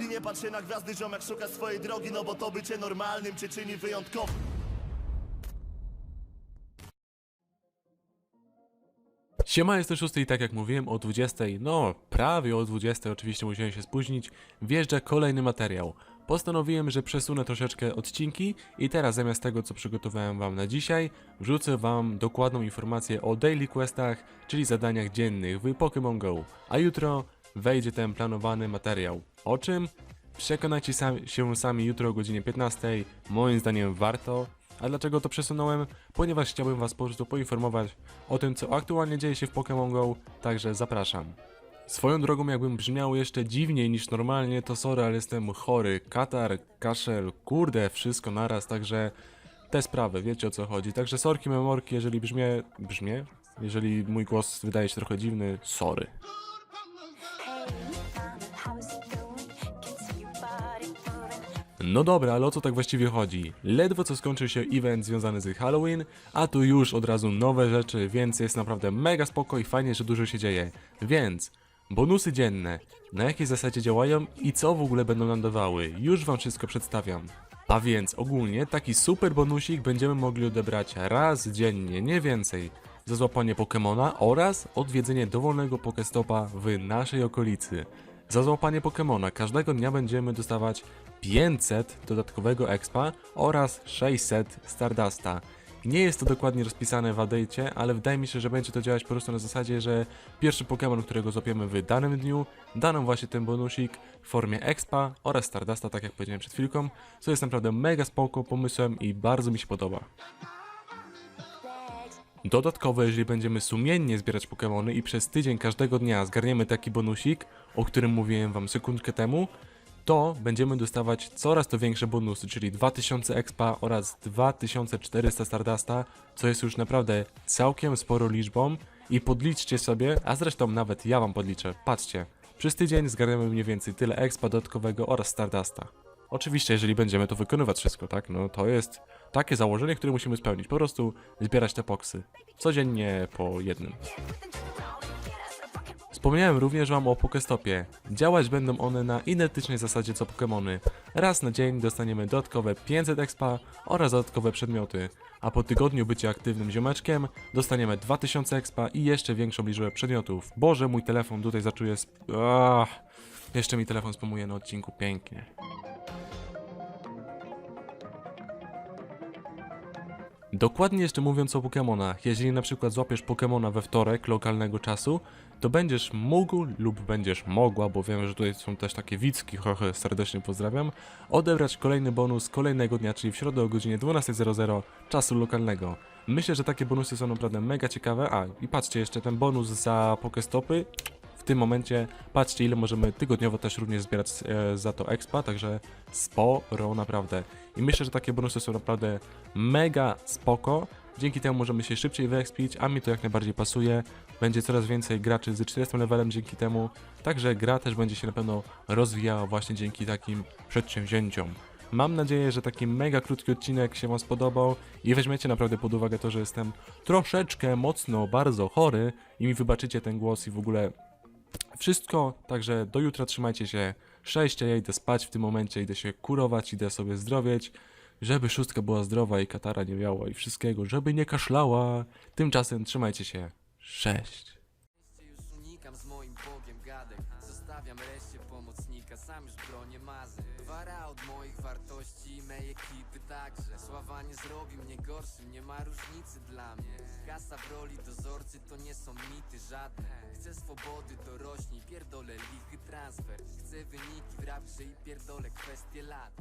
I nie patrz na gwiazdy, ziomek szuka swojej drogi No bo to bycie normalnym cię czyni wyjątkowym Siema, jest to 6 i tak jak mówiłem o 20, no prawie o 20, oczywiście musiałem się spóźnić, wjeżdża kolejny materiał. Postanowiłem, że przesunę troszeczkę odcinki i teraz zamiast tego co przygotowałem wam na dzisiaj, wrzucę wam dokładną informację o daily questach, czyli zadaniach dziennych w Pokémon GO. A jutro wejdzie ten planowany materiał. O czym? Przekonajcie sam, się sami jutro o godzinie 15, moim zdaniem warto. A dlaczego to przesunąłem? Ponieważ chciałbym was po prostu poinformować o tym, co aktualnie dzieje się w Pokémon GO, także zapraszam. Swoją drogą, jakbym brzmiał jeszcze dziwniej niż normalnie, to sorry, ale jestem chory. Katar, kaszel, kurde, wszystko naraz, także te sprawy, wiecie o co chodzi. Także sorki memorki, jeżeli brzmię... brzmię? Jeżeli mój głos wydaje się trochę dziwny, sorry. No dobra, ale o co tak właściwie chodzi? Ledwo co skończył się event związany z Halloween, a tu już od razu nowe rzeczy, więc jest naprawdę mega spoko i fajnie, że dużo się dzieje. Więc, bonusy dzienne, na jakiej zasadzie działają i co w ogóle będą nam dawały, już wam wszystko przedstawiam. A więc ogólnie taki super bonusik będziemy mogli odebrać raz dziennie, nie więcej, za złapanie Pokemona oraz odwiedzenie dowolnego Pokestopa w naszej okolicy. Za złapanie Pokemona każdego dnia będziemy dostawać 500 dodatkowego expa oraz 600 Stardusta. Nie jest to dokładnie rozpisane w update'cie, ale wydaje mi się, że będzie to działać po prostu na zasadzie, że pierwszy Pokémon, którego złapiemy w danym dniu, da nam właśnie ten bonusik w formie expa oraz Stardusta, tak jak powiedziałem przed chwilką, co jest naprawdę mega spoko pomysłem i bardzo mi się podoba. Dodatkowo, jeżeli będziemy sumiennie zbierać Pokémony i przez tydzień każdego dnia zgarniemy taki bonusik, o którym mówiłem wam sekundkę temu, to będziemy dostawać coraz to większe bonusy, czyli 2000 expa oraz 2400 Stardusta, co jest już naprawdę całkiem sporo liczbą i podliczcie sobie, a zresztą nawet ja wam podliczę, patrzcie, przez tydzień zgarniamy mniej więcej tyle expa dodatkowego oraz Stardusta. Oczywiście, jeżeli będziemy to wykonywać wszystko, tak? No to jest takie założenie, które musimy spełnić. Po prostu zbierać te poksy. Codziennie po jednym. Wspomniałem również wam o Pokestopie. Działać będą one na identycznej zasadzie co Pokémony. Raz na dzień dostaniemy dodatkowe 500 expa oraz dodatkowe przedmioty. A po tygodniu bycia aktywnym ziomeczkiem dostaniemy 2000 expa i jeszcze większą liczbę przedmiotów. Boże, mój telefon tutaj zaczuje sp... Jeszcze mi telefon spamuje na odcinku pięknie. Dokładnie jeszcze mówiąc o Pokémonach, jeżeli na przykład złapiesz Pokémona we wtorek lokalnego czasu, to będziesz mógł lub będziesz mogła, bo wiem, że tutaj są też takie wicki, chochy, serdecznie pozdrawiam, odebrać kolejny bonus kolejnego dnia, czyli w środę o godzinie 12.00 czasu lokalnego. Myślę, że takie bonusy są naprawdę mega ciekawe. A, i patrzcie, jeszcze ten bonus za Pokestopy. W tym momencie patrzcie, ile możemy tygodniowo też również zbierać e, za to expa, także sporo naprawdę. I myślę, że takie bonusy są naprawdę mega spoko. Dzięki temu możemy się szybciej wyekspić, a mi to jak najbardziej pasuje. Będzie coraz więcej graczy z 40 levelem dzięki temu, także gra też będzie się na pewno rozwijała właśnie dzięki takim przedsięwzięciom. Mam nadzieję, że taki mega krótki odcinek się Wam spodobał i weźmiecie naprawdę pod uwagę to, że jestem troszeczkę mocno, bardzo chory i mi wybaczycie ten głos i w ogóle wszystko, także do jutra trzymajcie się. Szczęścia, ja idę spać w tym momencie, idę się kurować, idę sobie zdrowieć, żeby szóstka była zdrowa i katara nie miała i wszystkiego, żeby nie kaszlała. Tymczasem trzymajcie się. Cześć. już unikam z moim Bogiem gadek Zostawiam reszcie pomocnika, sam już bronię mazy Wara od wartości mej ekipy także Sława nie zrobi mnie gorszym, nie ma różnicy dla mnie. Kasa w roli dozorcy to nie są mity żadne. Chcę swobody, to rośnie, pierdolę lichy transfer. Chcę wyniki w rapże i pierdolę kwestie lat